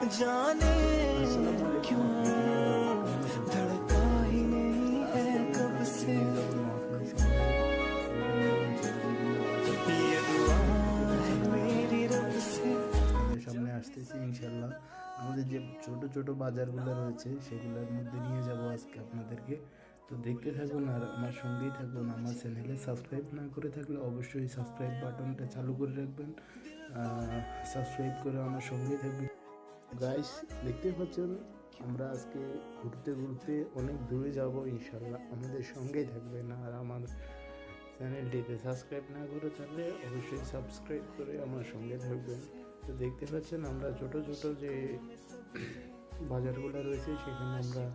जाने क्यों धड़का ही नहीं है कब से ये दुआ है मेरी रब से আমাদের সামনে আসতেছি ইনশাল্লাহ আমাদের যে ছোট ছোট বাজারগুলো রয়েছে সেগুলোর মধ্যে নিয়ে যাব আজকে আপনাদেরকে তো দেখতে থাকুন আর আমার সঙ্গেই থাকুন আমার চ্যানেলে সাবস্ক্রাইব না করে থাকলে অবশ্যই সাবস্ক্রাইব বাটনটা চালু করে রাখবেন সাবস্ক্রাইব করে আমার সঙ্গেই থাকবেন গাইস দেখতে পাচ্ছেন, আমরা আজকে ঘুরতে ঘুরতে অনেক দূরে যাব ইনশাল্লাহ আমাদের সঙ্গেই থাকবেন আর আমার চ্যানেলটিতে সাবস্ক্রাইব না করে থাকলে অবশ্যই সাবস্ক্রাইব করে আমার সঙ্গে থাকবেন। তো দেখতে পাচ্ছেন, আমরা ছোট ছোট যে বাজারগুলো রয়েছে, সেখানে আমরা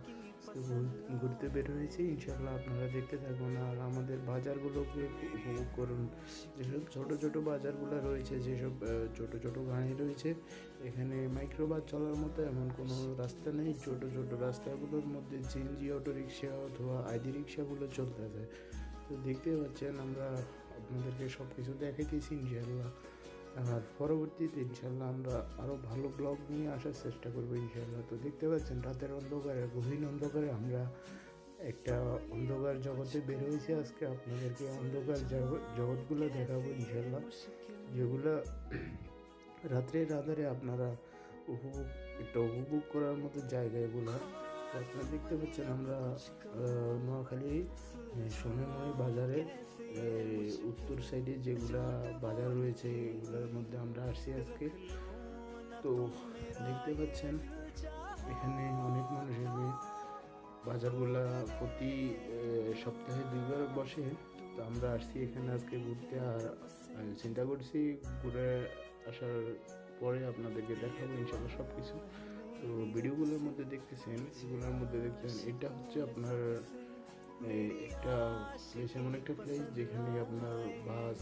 ঘুরতে বের হয়েছি ইনশাল্লাহ আপনারা দেখতে থাকুন আর আমাদের বাজারগুলোকে উপভোগ করুন। যেসব ছোটো ছোটো বাজারগুলো রয়েছে, যেসব ছোটো ছোটো ছোট গাড়ি রয়েছে, এখানে মাইক্রোবাস চলার মতো এমন কোনো রাস্তা নেই। ছোটো ছোটো রাস্তাগুলোর মধ্যে জিএনজি অটো রিক্সা অথবা আইডি রিক্সাগুলো চলতে যায় তো দেখতে পাচ্ছেন, আমরা আপনাদেরকে সব কিছু দেখাইতেছি ইনশাল্লাহ আর পরবর্তীতে ইনশাল্লাহ আমরা আরও ভালো ব্লগ নিয়ে আসার চেষ্টা করব ইনশাল্লাহ তো দেখতে পাচ্ছেন, রাতের অন্ধকারে, গভীর অন্ধকারে আমরা একটা অন্ধকার জগতে বের আজকে। আপনাদেরকে অন্ধকার জগৎ জগৎগুলো দেখাবো ইনশাল্লাহ যেগুলো রাত্রের আধারে আপনারা উপভোগ একটা উপভোগ করার মতো জায়গা এগুলো তো আপনারা দেখতে পাচ্ছেন আমরা নোয়াখালী সোনামণি বাজারে উত্তর সাইডে যেগুলা বাজার রয়েছে, এগুলোর মধ্যে আমরা আসছি আজকে। তো দেখতে পাচ্ছেন, এখানে অনেক। বাজারগুলা প্রতি সপ্তাহে দুইবার বসে। তো আমরা আসছি এখানে আজকে ঘুরতে আর চিন্তা করছি ঘুরে আসার পরে আপনাদেরকে দেখাবো ইনশাল্লাহ সব কিছু তো ভিডিওগুলোর মধ্যে দেখতেছেন, এগুলোর মধ্যে দেখতেছেন, এটা হচ্ছে আপনার একটা প্লেস এমন একটা প্লেস যেখানে আপনার বাস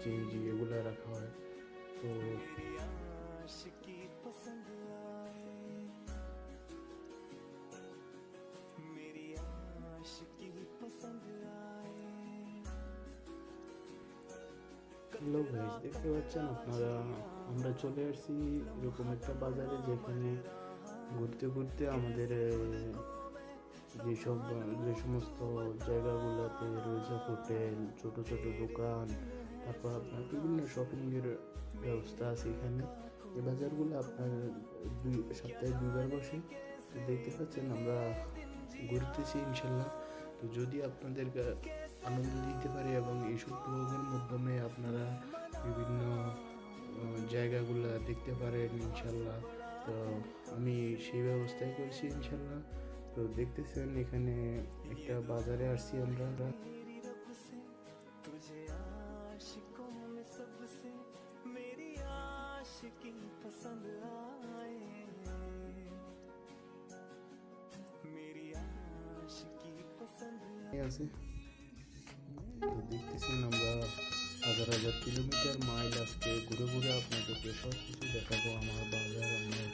চেঞ্জি এগুলো রাখা হয়। তো হ্যালো ভাইস দেখতে পাচ্ছেন আপনারা, আমরা চলে আসছি এরকম একটা বাজারে যেখানে ঘুরতে ঘুরতে আমাদের যেসব, যে সমস্ত জায়গাগুলোতে রয়েছে হোটেল, ছোট ছোট দোকান, তারপর আপনার বিভিন্ন শপিংয়ের ব্যবস্থা আছে এখানে। এই বাজারগুলো আপনার দুই, সপ্তাহে দুইবার বসে। দেখতে পাচ্ছেন আমরা ঘুরতেছি ইনশাল্লাহ। তো যদি আপনাদের আনন্দ দিতে পারে এবং এইসব ব্লগের মাধ্যমে আপনারা বিভিন্ন জায়গাগুলো দেখতে পারেন ইনশাল্লাহ। তো আমি সেই ব্যবস্থাই করছি ইনশাল্লাহ। তো দেখতেছেন এখানে একটা বাজারে আসছি আমরা। আছে দেখতেছেন আমরা হাজার হাজার কিলোমিটার মাইল আজকে ঘুরে ঘুরে আপনাদেরকে সব কিছু দেখাবো। আমার বাজার, আমার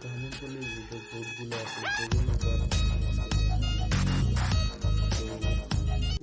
গ্রামাঞ্চলে যেসব ভোটগুলো আছে, সেগুলো